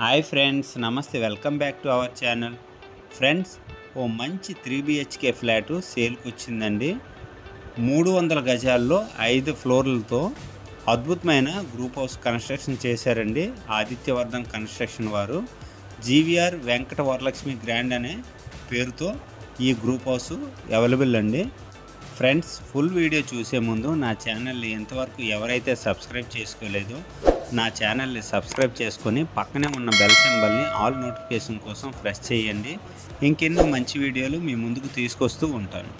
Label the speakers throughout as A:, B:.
A: Hi friends నమస్తే. Welcome back to our channel. Friends ఓ మంచి three BHK flat సేల్కి వచ్చిందండి. మూడు వందల గజాల్లో ఐదు ఫ్లోర్లతో అద్భుతమైన గ్రూప్ హౌస్ కన్స్ట్రక్షన్ చేశారండి. ఆదిత్యవర్ధన్ కన్స్ట్రక్షన్ వారు. జీవీఆర్ వెంకట వరలక్ష్మి గ్రాండ్ అనే పేరుతో ఈ గ్రూప్ హౌస్ అవైలబుల్ అండి. ఫ్రెండ్స్ ఫుల్ వీడియో చూసే ముందు నా ఛానల్ని ఎంతవరకు ఎవరైతే సబ్స్క్రైబ్ చేసుకోలేదో నా ఛానల్ని సబ్స్క్రైబ్ చేసుకొని పక్కనే ఉన్న బెల్ సింబల్ని ఆల్ నోటిఫికేషన్ కోసం ప్రెస్ చేయండి. ఇంకెన్నో మంచి వీడియోలు మీ ముందుకు తీసుకొస్తూ ఉంటాను.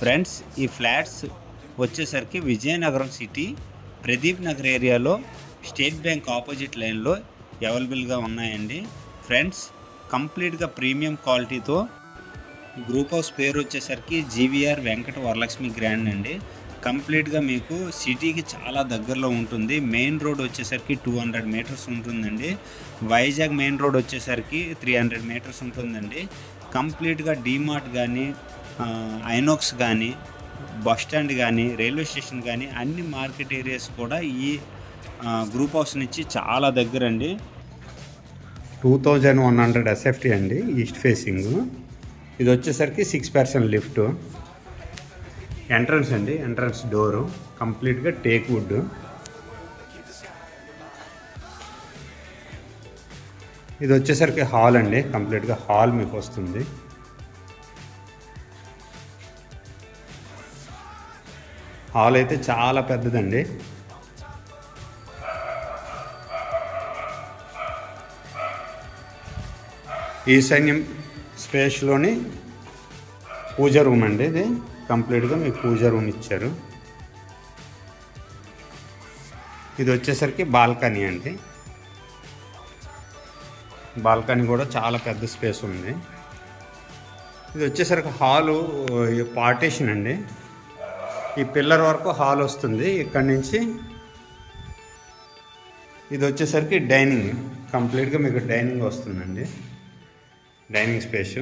A: ఫ్రెండ్స్ ఈ ఫ్లాట్స్ వచ్చేసరికి విజయనగరం సిటీ ప్రదీప్ నగర్ ఏరియాలో స్టేట్ బ్యాంక్ ఆపోజిట్ లైన్లో అవైలబుల్గా ఉన్నాయండి. ఫ్రెండ్స్ కంప్లీట్గా ప్రీమియం క్వాలిటీతో గ్రూప్ హౌస్ పేరు వచ్చేసరికి జీవీఆర్ వెంకట వరలక్ష్మి గ్రాండ్ అండి. కంప్లీట్గా మీకు సిటీకి చాలా దగ్గరలో ఉంటుంది. మెయిన్ రోడ్ వచ్చేసరికి టూ హండ్రెడ్ మీటర్స్ ఉంటుందండి. వైజాగ్ మెయిన్ రోడ్ వచ్చేసరికి త్రీ హండ్రెడ్ మీటర్స్ ఉంటుందండి. కంప్లీట్గా డీమార్ట్ కానీ ఐనోక్స్ కానీ బస్ స్టాండ్ కానీ రైల్వే స్టేషన్ కానీ అన్ని మార్కెట్ ఏరియాస్ కూడా ఈ గ్రూప్ హౌస్ నుంచి చాలా దగ్గర అండి
B: two thousand one hundred SFT అండి ఈస్ట్ ఫేసింగ్. ఇది వచ్చేసరికి సిక్స్ పర్సెంట్ లిఫ్ట్. ఎంట్రన్స్ అండి ఎంట్రన్స్ డోరు. కంప్లీట్గా టేక్ వుడ్. ఇది వచ్చేసరికి హాల్ అండి కంప్లీట్గా హాల్ మీకు వస్తుంది. హాల్ అయితే చాలా పెద్దదండి. ఈశాన్యం స్పేస్లోని పూజ రూమ్ అండి ఇది. కంప్లీట్గా మీకు పూజ రూమ్ ఇచ్చారు. ఇది వచ్చేసరికి బాల్కనీ అండి. బాల్కనీ కూడా చాలా పెద్ద స్పేస్ ఉంది. ఇది వచ్చేసరికి హాలు పార్టీషన్ అండి. ఈ పిల్లర్ వరకు హాల్ వస్తుంది. ఇక్కడ నుంచి ఇది వచ్చేసరికి డైనింగ్. కంప్లీట్గా మీకు డైనింగ్ వస్తుందండి. Dining space.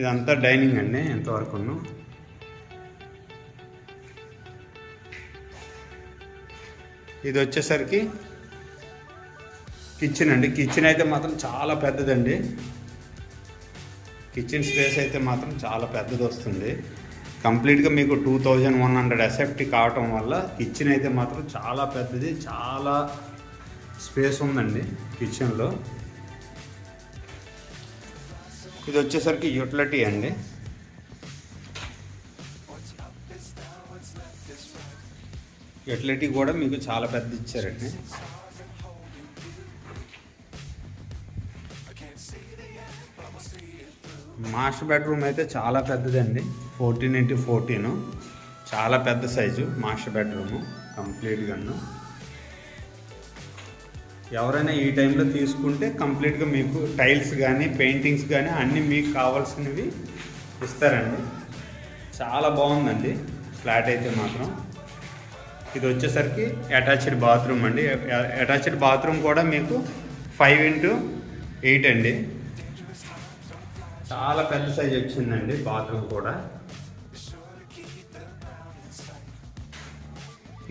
B: ఇదంతా డైనింగ్ అండి ఎంతవరకు ఇది వచ్చేసరికి కిచెన్ అండి. కిచెన్ అయితే మాత్రం చాలా పెద్దదండి. కిచెన్ స్పేస్ అయితే మాత్రం చాలా పెద్దది వస్తుంది కంప్లీట్గా మీకు two thousand one hundred SFT కావటం వల్ల కిచెన్ అయితే మాత్రం చాలా పెద్దది చాలా స్పేస్ ఉందండి కిచెన్లో. ఇది వచ్చేసరికి యూటిలిటీ అండి. యూటిలిటీ కూడా మీకు చాలా పెద్ద ఇచ్చారండి. మాస్టర్ బెడ్రూమ్ అయితే చాలా పెద్దదండి. Fourteen into fourteen. చాలా పెద్ద సైజు మాస్టర్ బెడ్రూము. కంప్లీట్గాను. ఎవరైనా ఈ టైంలో తీసుకుంటే కంప్లీట్గా మీకు టైల్స్ కానీ పెయింటింగ్స్ కానీ అన్నీ మీకు కావాల్సినవి ఇస్తారండి. చాలా బాగుందండి. ఫ్లాట్ అయితే మాత్రం. ఇది వచ్చేసరికి అటాచ్డ్ బాత్రూమ్ అండి. అటాచ్డ్ బాత్రూమ్ కూడా మీకు ఫైవ్ ఇంటూ ఎయిట్ అండి. చాలా పెద్ద సైజ్ వచ్చిందండి బాత్రూమ్ కూడా.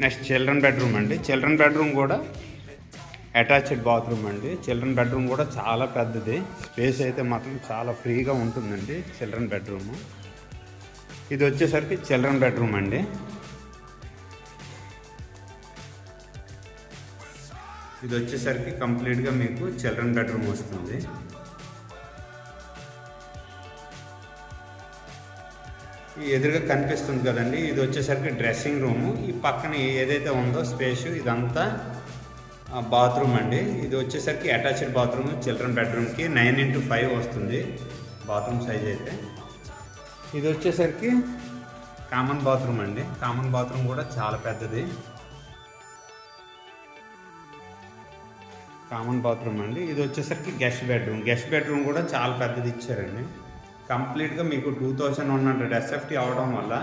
B: నెక్స్ట్ చిల్డ్రన్ బెడ్రూమ్ అండి. చిల్డ్రన్ బెడ్రూమ్ కూడా అటాచ్డ్ బాత్రూమ్ అండి. చిల్డ్రన్ బెడ్రూమ్ కూడా చాలా పెద్దది. స్పేస్ అయితే మాత్రం చాలా ఫ్రీగా ఉంటుందండి చిల్డ్రన్ బెడ్రూమ్. ఇది వచ్చేసరికి చిల్డ్రన్ బెడ్రూమ్ అండి. ఇది వచ్చేసరికి కంప్లీట్గా మీకు చిల్డ్రన్ బెడ్రూమ్ వస్తుంది. ఈ ఎదురుగా కనిపిస్తుంది కదండి. ఇది వచ్చేసరికి డ్రెస్సింగ్ రూము. ఈ పక్కన ఏదైతే ఉందో స్పేస్ ఇదంతా బాత్రూమ్ అండి. ఇది వచ్చేసరికి అటాచ్డ్ బాత్రూమ్ చిల్డ్రన్ బెడ్రూమ్కి నైన్ ఇంటూ ఫైవ్ వస్తుంది బాత్రూమ్ సైజ్ అయితే. ఇది వచ్చేసరికి కామన్ బాత్రూమ్ అండి. కామన్ బాత్రూమ్ కూడా చాలా పెద్దది. కామన్ బాత్రూమ్ అండి. ఇది వచ్చేసరికి గెస్ట్ బెడ్రూమ్. గెస్ట్ బెడ్రూమ్ కూడా చాలా పెద్దది ఇచ్చారండి. కంప్లీట్గా మీకు two thousand one hundred SFT అవడం వల్ల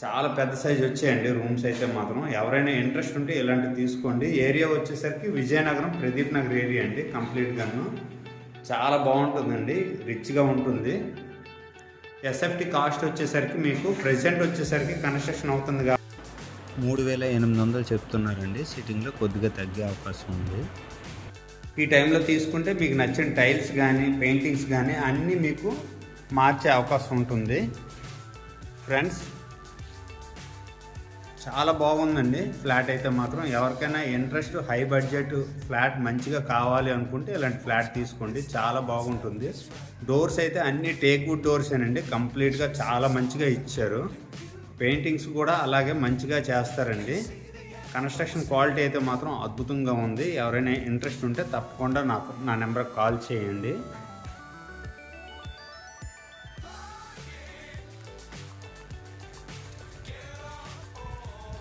B: చాలా పెద్ద సైజ్ వచ్చాయండి రూమ్స్ అయితే మాత్రం. ఎవరైనా ఇంట్రెస్ట్ ఉంటే ఇలాంటివి తీసుకోండి. ఏరియా వచ్చేసరికి విజయనగరం ప్రదీప్ నగర్ ఏరియా అండి కంప్లీట్గాను చాలా బాగుంటుందండి రిచ్గా ఉంటుంది. ఎస్ఎఫ్టీ కాస్ట్ వచ్చేసరికి మీకు ప్రెజెంట్ వచ్చేసరికి కన్స్ట్రక్షన్ అవుతుంది కాబట్టి
A: మూడు వేల ఎనిమిది వందలు చెప్తున్నారండి. సిట్టింగ్లో కొద్దిగా తగ్గే అవకాశం ఉంది.
B: ఈ టైంలో తీసుకుంటే మీకు నచ్చిన టైల్స్ కానీ పెయింటింగ్స్ కానీ అన్నీ మీకు మార్చే అవకాశం ఉంటుంది. ఫ్రెండ్స్ చాలా బాగుందండి. ఫ్లాట్ అయితే మాత్రం ఎవరికైనా ఇంట్రెస్ట్ హై బడ్జెట్ ఫ్లాట్ మంచిగా కావాలి అనుకుంటే ఇలాంటి ఫ్లాట్ తీసుకోండి. చాలా బాగుంటుంది. డోర్స్ అయితే అన్ని టేక్వుడ్ డోర్స్ అండి కంప్లీట్గా చాలా మంచిగా ఇచ్చారు. పెయింటింగ్స్ కూడా అలాగే మంచిగా చేస్తారండి. కన్స్ట్రక్షన్ క్వాలిటీ అయితే మాత్రం అద్భుతంగా ఉంది. ఎవరైనా ఇంట్రెస్ట్ ఉంటే తప్పకుండా నాకు నా నెంబర్కి కాల్ చేయండి.